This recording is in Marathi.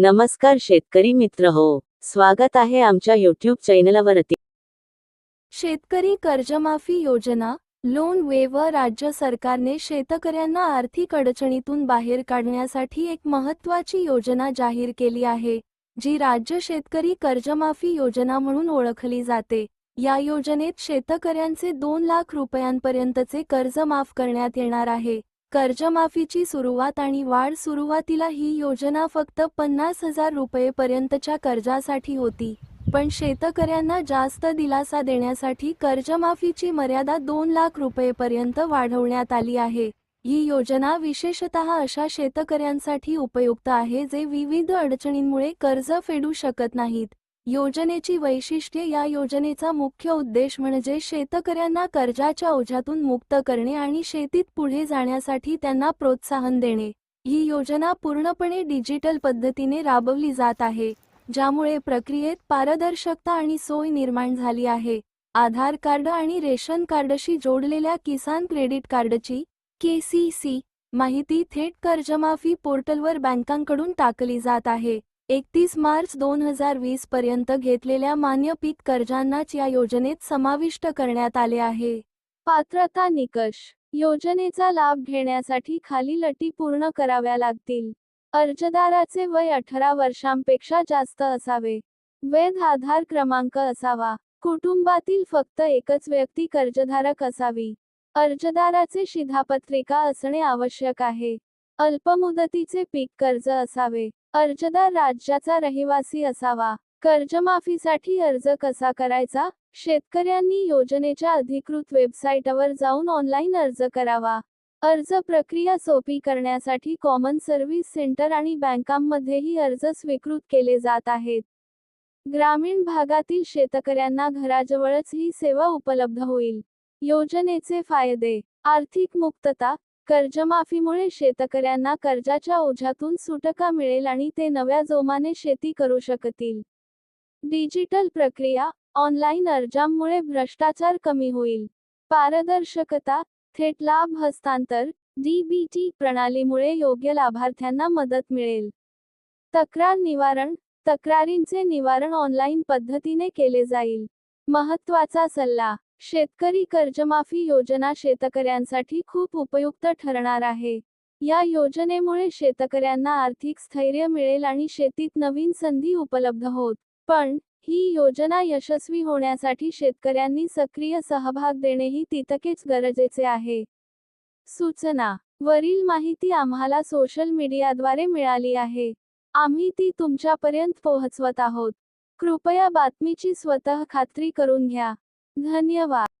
नमस्कार शेतकरी मित्र हो स्वागत आहे आमच्या युट्यूब चॅनलवरती. शेतकरी कर्जमाफी योजना लोन वेव राज्य सरकारने शेतकऱ्यांना आर्थिक अडचणीतून बाहेर काढण्यासाठी एक महत्त्वाची योजना जाहीर केली आहे जी राज्य शेतकरी कर्जमाफी योजना म्हणून ओळखली जाते. या योजनेत शेतकऱ्यांचे दोन लाख रुपयांपर्यंतचे कर्ज माफ करण्यात येणार आहे. कर्जमाफीची सुरुवात आणि वाढ सुरुवातीला ही योजना फक्त पन्नास हजार रुपयेपर्यंतच्या कर्जासाठी होती. पण शेतकऱ्यांना जास्त दिलासा देण्यासाठी कर्जमाफीची मर्यादा दोन लाख रुपयेपर्यंत वाढवण्यात आली आहे. ही योजना विशेषतः अशा शेतकऱ्यांसाठी उपयुक्त आहे जे विविध अडचणींमुळे कर्ज फेडू शकत नाहीत. योजनेची वैशिष्ट्ये. या योजनेचा मुख्य उद्देश म्हणजे शेतकऱ्यांना कर्जाच्या ओझ्यातून मुक्त करणे आणि शेतीत पुढे जाण्यासाठी त्यांना प्रोत्साहन देणे. ही योजना पूर्णपणे डिजिटल पद्धतीने राबवली जात आहे ज्यामुळे प्रक्रियेत पारदर्शकता आणि सोय निर्माण झाली आहे. आधार कार्ड आणि रेशन कार्डशी जोडलेल्या किसान क्रेडिट कार्डची के सी सी माहिती थेट कर्जमाफी पोर्टलवर बँकांकडून टाकली जात आहे. एकतीस मार्च दोन हजार वीस पर्यंत घेतलेल्या मान्य पीक कर्जांनाच या योजनेत समाविष्ट करण्यात आले आहे. पात्रता निकष योजनेचा लाभ घेण्यासाठी खालील अटी पूर्ण कराव्या लागतील. अर्जदाराचे वय अठरा वर्षांपेक्षा जास्त असावे. वैध आधार क्रमांक असावा. कुटुंबातील फक्त एकच व्यक्ती कर्जधारक असावी. अर्जदाराचे शिधापत्रिका असणे आवश्यक आहे. अल्पमुदतीचे पीक कर्ज असावे. अर्जदार राज्याचा रहिवासी असावा. कर्जमाफीसाठी अर्ज कसा करायचा? शेतकऱ्यांनी योजनेच्या अधिकृत वेबसाईटवर जाऊन ऑनलाईन अर्ज करावा. अर्ज प्रक्रिया सोपी करण्यासाठी कॉमन सर्व्हिस सेंटर आणि बँकांमध्येही अर्ज स्वीकृत केले जात आहेत. ग्रामीण भागातील शेतकऱ्यांना घराजवळच ही सेवा उपलब्ध होईल. योजनेचे फायदे. आर्थिक मुक्तता. कर्जमाफीमुळे शेतकऱ्यांना कर्जाच्या ओझ्यातून सुटका मिळेल आणि ते नव्या जोमाने शेती करू शकतील. डिजिटल प्रक्रिया ऑनलाईन अर्जांमुळे भ्रष्टाचार कमी होईल. पारदर्शकता थेट लाभ हस्तांतर डीबीटी प्रणालीमुळे योग्य लाभार्थ्यांना मदत मिळेल. तक्रार निवारण तक्रारींचे निवारण ऑनलाईन पद्धतीने केले जाईल. महत्त्वाचा सल्ला शेतकरी कर्जमाफी योजना शेतकऱ्यांसाठी खूप उपयुक्त ठरणार आहे. या योजनेमुळे शेतकऱ्यांना आर्थिक स्थैर्य मिळेल आणि शेतीत नवीन संधी उपलब्ध होत. पण ही योजना यशस्वी होण्यासाठी शेतकऱ्यांनी सक्रिय सहभाग देणेही तितकेच गरजेचे आहे. सूचना. वरील माहिती आम्हाला सोशल मीडियाद्वारे मिळाली आहे. आम्ही ती तुमच्यापर्यंत पोहोचवत आहोत. कृपया बातमीची स्वतः खात्री करून घ्या. धन्यवाद.